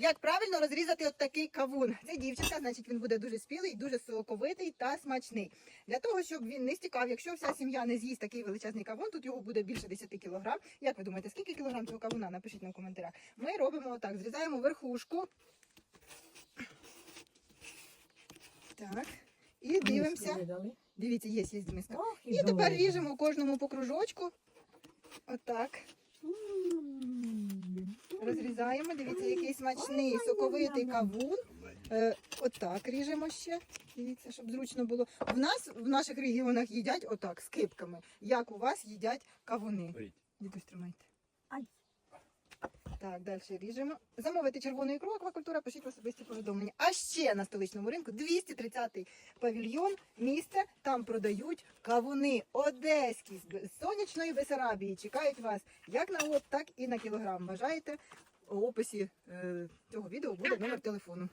Як правильно розрізати от такий кавун? Це дівчинка, значить він буде дуже спілий, дуже соковитий та смачний. Для того, щоб він не стікав, якщо вся сім'я не з'їсть такий величезний кавун, тут його буде більше 10 кілограм. Як ви думаєте, скільки кілограм цього кавуна? Напишіть нам в коментарях. Ми робимо отак: зрізаємо верхушку. Так. І дивимося. Дивіться, є, є. Ох, І тепер ріжемо кожному по кружочку. Отак. Розрізаємо. Дивіться, який смачний соковитий кавун. Е, отак ріжемо ще. Дивіться, щоб зручно було. В нас в наших регіонах їдять отак, з кипками. Як у вас їдять кавуни. Дідусь, тримайте. Так, далі ріжемо. Замовити червону ікру аквакультура, пишіть особисті повідомлення. А ще на столичному ринку 230-й павільйон, місце, там продають кавуни одеські з сонячної Бесарабії. Чекають вас як на лоб, так і на кілограм. Бажаєте? У описі е, цього відео буде номер телефону.